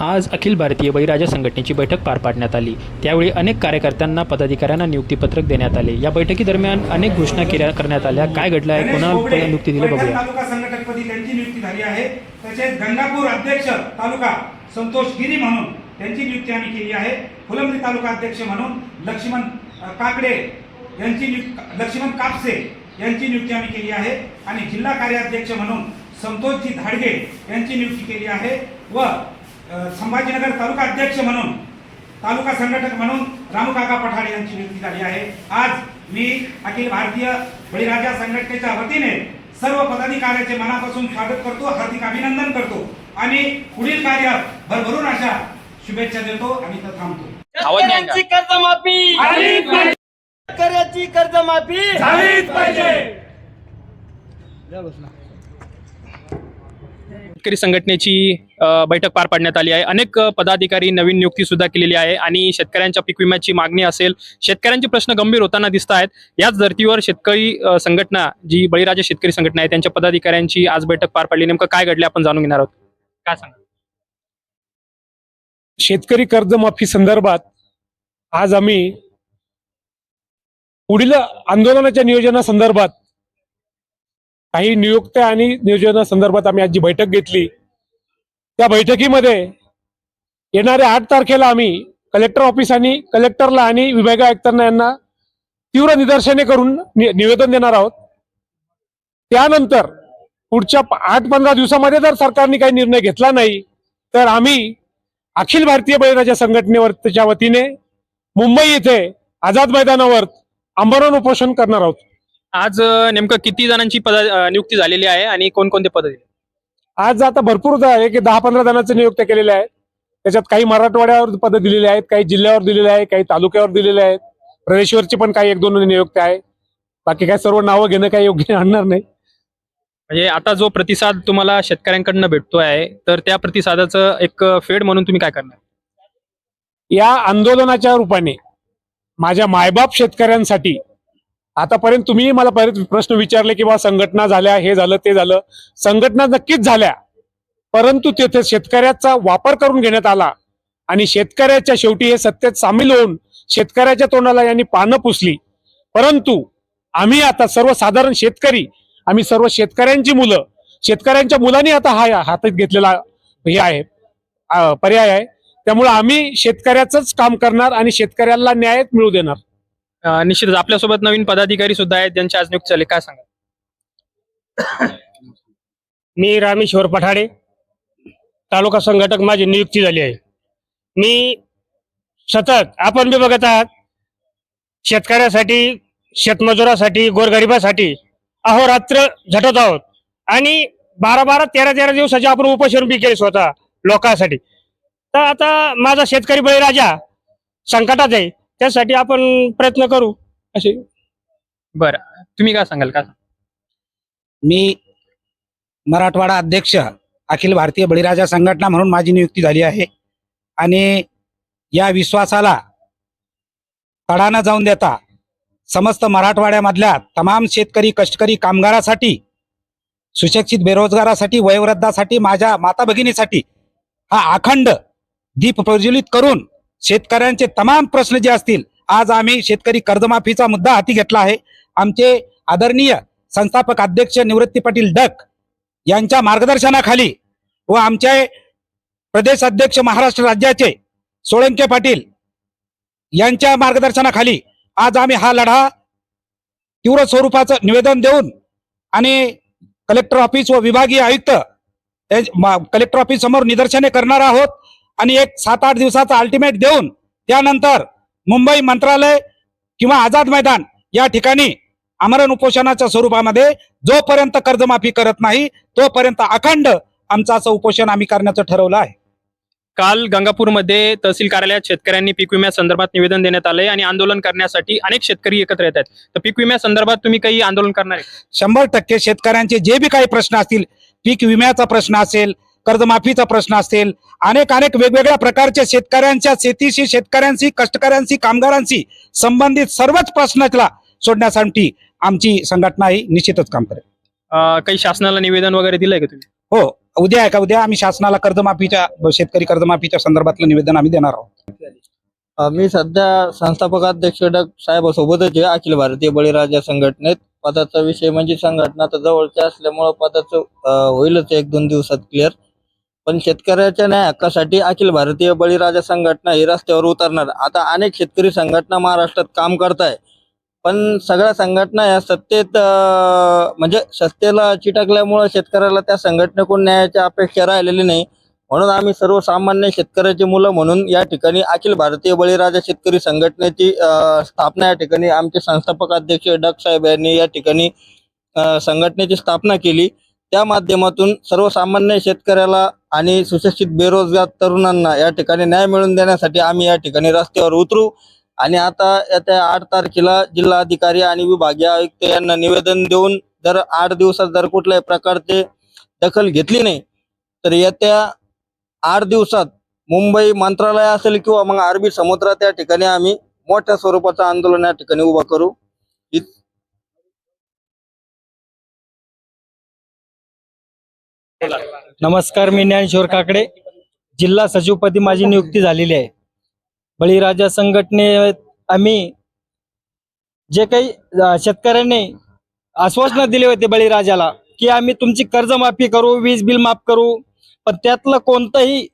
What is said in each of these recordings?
आज अखिल भारतीय बळीराजा संघटनेची बैठक पार पाडण्यात आली. त्यावेळी अनेक कार्यकर्त्यांना पदाधिकाऱ्यांना नियुक्तीपत्रक देण्यात आले. या बैठकीदरम्यान अनेक घोषणा केल्या करण्यात आल्या. काय घडलं आहे? कोणाला नियुक्ती दिली बघूया. तालुका संघटकपदी त्यांची नियुक्ती झाली आहे. तसेच गंगापूर अध्यक्ष तालुका संतोष गिरी म्हणून त्यांची नियुक्ती आम्ही केली आहे. फुलंब्री तालुका अध्यक्ष म्हणून लक्ष्मण काकडे यांची नियुक्ती लक्ष्मण कापसे यांची नियुक्ती आम्ही केली आहे. आणि जिल्हा कार्याध्यक्ष म्हणून संतोषजी धाडगे यांची नियुक्ती केली आहे. व संभाजीनगर तालुका अध्यक्ष म्हणून तालुका संघटक म्हणून रामकाका पठाडे यांची नियुक्ती झाली आहे. आज मी अखिल भारतीय बळीराजा संघटनेच्या वतीने सर्व पदाधिकाऱ्याचे मनापासून स्वागत करतो हार्दिक अभिनंदन करतो. आणि पुढील कार्यात भरभरून अशा शुभेच्छा देतो आणि इथं थांबतो. कर्जमाफी! कर्जमाफी! झालीच पाहिजे. शेतकरी संघटनेची बैठक पार पाडण्यात आली आहे. अनेक पदाधिकारी नवीन नियुक्ती सुद्धा केलेली आहे आणि शेतकऱ्यांच्या पीक विम्याची मागणी असेल शेतकऱ्यांचे प्रश्न गंभीर होताना दिसत आहेत. याच धर्तीवर शेतकरी संघटना जी बळीराजा शेतकरी संघटना आहे त्यांच्या पदाधिकाऱ्यांची आज बैठक पार पाडली. नेमकं काय घडले आपण जाणून घेणार आहोत. काय सांगा शेतकरी कर्जमाफी संदर्भात आज आम्ही पुढील आंदोलनाच्या नियोजनासंदर्भात काही नियुक्त्या आणि नियोजनासंदर्भात आम्ही आज जी बैठक घेतली. त्या बैठकीमध्ये येणाऱ्या आठ तारखेला आम्ही कलेक्टर ऑफिस आणि कलेक्टरला आणि विभागीय आयुक्तांना यांना तीव्र निदर्शने करून निवेदन देणार आहोत. त्यानंतर पुढच्या आठ पंधरा दिवसामध्ये जर सरकारने काही निर्णय घेतला नाही तर आम्ही अखिल भारतीय बळीराजा संघटनेवर त्याच्या वतीने मुंबई येथे आझाद मैदानावर आंदोलन उपोषण करणार आहोत. आज अ, नेमकं किती जणांची पद नियुक्ती झालेली आहे आणि कोणकोणते पद दिले आज आता भरपूर आहे की दहा पंधरा जणांचे नियुक्त्या केलेल्या आहेत त्याच्यात काही मराठवाड्यावर पद दिलेले आहेत काही जिल्ह्यावर दिलेले आहेत काही तालुक्यावर दिलेले आहेत. प्रदेशवरची पण काही एक दोन नियुक्त्या आहे. बाकी काय सर्व नावं घेणं काही योग्य आणणार नाही. म्हणजे आता जो प्रतिसाद तुम्हाला शेतकऱ्यांकडनं भेटतोय तर त्या प्रतिसादाचं एक फेड म्हणून तुम्ही काय करणार? या आंदोलनाच्या रूपाने माझ्या मायबाप शेतकऱ्यांसाठी आतापर्यंत तुम्ही मला परत प्रश्न विचारले की बा संघटना झाल्या हे झालं ते झालं. संघटना नक्कीच झाल्या. परंतु तेथे शेतकऱ्याचा वापर करून घेण्यात आला. आणि शेतकऱ्याच्या शेवटी हे सत्तेत सामील होऊन शेतकऱ्याच्या तोंडाला यांनी पानं पुसली. परंतु आम्ही आता सर्वसाधारण शेतकरी आम्ही सर्व शेतकऱ्यांची मुलं शेतकऱ्यांच्या मुलांनी आता हा हातात घेतलेला हे आहे पर्याय आहे. त्यामुळे आम्ही शेतकऱ्याचंच काम करणार आणि शेतकऱ्याला न्याय मिळू देणार. निश्चितच. आपल्यासोबत नवीन पदाधिकारी सुद्धा आहेत ज्यांची आज नियुक्त झाली. काय सांगा मी रामेश्वर पठाडे तालुका संघटक माझी नियुक्ती झाली आहे. मी सतत आपण बी बघत आहात शेतकऱ्यासाठी शेतमजुरासाठी गोरगरिबासाठी अहोरात्र झटत आहोत. आणि बारा बारा तेरा तेरा दिवसाचे आपण उपोषण बी केले स्वतः लोकांसाठी. तर आता माझा शेतकरी बळीराजा संकटात आहे. त्यासाठी आपण प्रयत्न करू. असे बरं. तुम्ही काय सांगाल? का मी मराठवाडा अध्यक्ष अखिल भारतीय बळीराजा संघटना म्हणून माझी नियुक्ती झाली आहे. आणि या विश्वासाला तडा न जाऊन देता समस्त मराठवाड्यामधल्या तमाम शेतकरी कष्टकरी कामगारासाठी सुशिक्षित बेरोजगारासाठी वयोवृद्धासाठी माझ्या माता भगिनीसाठी हा अखंड दीप प्रज्वलित करून शेतकऱ्यांचे तमाम प्रश्न जे असतील आज आम्ही शेतकरी कर्जमाफीचा मुद्दा हाती घेतला आहे. आमचे आदरणीय संस्थापक अध्यक्ष निवृत्ती पाटील डक यांच्या मार्गदर्शनाखाली व आमचे प्रदेश अध्यक्ष महाराष्ट्र राज्याचे सोळंके पाटील यांच्या मार्गदर्शनाखाली आज आम्ही हा लढा तीव्र स्वरूपाचं निवेदन देऊन आणि कलेक्टर ऑफिस व विभागीय आयुक्त कलेक्टर ऑफिस समोर निदर्शने करणार आहोत. आणि एक सात आठ दिवसाचा अल्टिमेट देऊन त्यानंतर मुंबई मंत्रालय किंवा आझाद मैदान या ठिकाणी आमरण उपोषणाच्या स्वरूपामध्ये जोपर्यंत कर्जमाफी करत नाही तोपर्यंत अखंड आमचं असं उपोषण आम्ही करण्याचं ठरवलं आहे. काल गंगापूरमध्ये तहसील कार्यालयात शेतकऱ्यांनी पीक विम्यासंदर्भात निवेदन देण्यात आलंय आणि आंदोलन करण्यासाठी अनेक शेतकरी एकत्र येत आहेत. तर पीक विम्यासंदर्भात तुम्ही काही आंदोलन करणार आहे? शंभर टक्के शेतकऱ्यांचे जे बी काही प्रश्न असतील पीक विम्याचा प्रश्न असेल कर्जमाफीचा प्रश्न असेल अनेक अनेक वेगवेगळ्या प्रकारच्या शेतकऱ्यांच्या शेतीशी शेतकऱ्यांशी कष्टकऱ्यांशी कामगारांशी संबंधित सर्वच प्रश्नाला सोडण्यासाठी आमची संघटना ही निश्चितच काम करेल. अं, काही शासनाला निवेदन वगैरे दिलंय का तुम्ही? हो उद्या आहे का? उद्या आम्ही शासनाला कर्जमाफीच्या शेतकरी कर्जमाफीच्या संदर्भातलं निवेदन आम्ही देणार आहोत. अ, मी सध्या संस्थापक अध्यक्ष डॉ. साहेबासोबतच आहे अखिल भारतीय बळीराजा संघटनेत. पदाचा विषय म्हणजे संघटना तर जवळच्या असल्यामुळं पदाचं अ, होईलच एक दोन दिवसात क्लिअर पण शेतकऱ्याच्या न्याय हक्कासाठी अखिल भारतीय बळीराजा संघटना ही रस्त्यावर उतरणार. आता अनेक शेतकरी संघटना महाराष्ट्रात काम करताय. पण सगळ्या संघटना या सत्तेत म्हणजे सत्तेला चिटकल्यामुळं शेतकऱ्याला त्या संघटनेकडून न्यायाची अपेक्षा राहिलेली नाही. म्हणून आम्ही सर्वसामान्य शेतकऱ्याची मुलं म्हणून या ठिकाणी अखिल भारतीय बळीराजा शेतकरी संघटनेची स्थापना या ठिकाणी आमचे संस्थापक अध्यक्ष डग साहेब यांनी या ठिकाणी संघटनेची स्थापना केली. त्या माध्यमातून सर्वसामान्य शेतकऱ्याला आणि सुशिक्षित बेरोजगार तरुणांना या ठिकाणी न्याय मिळवून देण्यासाठी आम्ही या ठिकाणी रस्त्यावर उतरू. आणि आता येत्या आठ तारखेला जिल्हाधिकारी आणि विभागीय आयुक्त यांना निवेदन देऊन जर आठ दिवसात जर कुठल्याही प्रकारचे दखल घेतली नाही तर येत्या आठ दिवसात मुंबई मंत्रालय असेल किंवा मग अरबी समुद्रात या ठिकाणी आम्ही मोठ्या स्वरूपाचं आंदोलन या ठिकाणी उभं करू. नमस्कार मी ज्ञानेश्वर काकडे. जिल्हा सचिवपदी माझी नियुक्ती झालेली आहे. बळीराजा संघटनेत आम्ही जे काही शेतकऱ्यांनी आश्वासनं दिले होते बळीराजाला की आम्ही तुमची कर्जमाफी करू वीज बिल माफ करू पण त्यातलं कोणतंही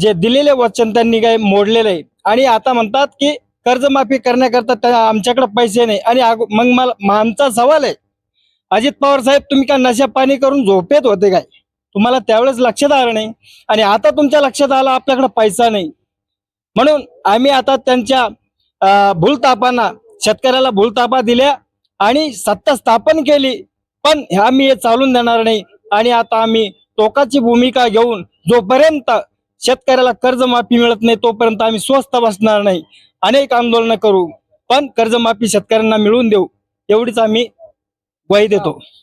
जे दिलेले वचन त्यांनी काही मोडलेलं आहे. आणि आता म्हणतात की कर्जमाफी करण्याकरता त्या आमच्याकडे पैसे नाही. आणि मग मला आमचा सवाल आहे अजित पवार साहेब तुम्ही का नशा पाणी करून झोपेत होते काय? तुम्हाला त्यावेळेस लक्षात आलं नाही. आणि आता तुमच्या लक्षात आलं आपल्याकडे पैसा नाही. म्हणून आम्ही आता त्यांच्या भूलतापांना शेतकऱ्याला भूलतापा दिल्या आणि सत्ता स्थापन केली. पण आम्ही हे चालून देणार नाही. आणि आता आम्ही टोकाची भूमिका घेऊन जोपर्यंत शेतकऱ्याला कर्जमाफी मिळत नाही तोपर्यंत आम्ही स्वस्त बसणार नाही. अनेक आंदोलनं करू. पण कर्जमाफी शेतकऱ्यांना मिळवून देऊ. एवढीच आम्ही ग्वाही देतो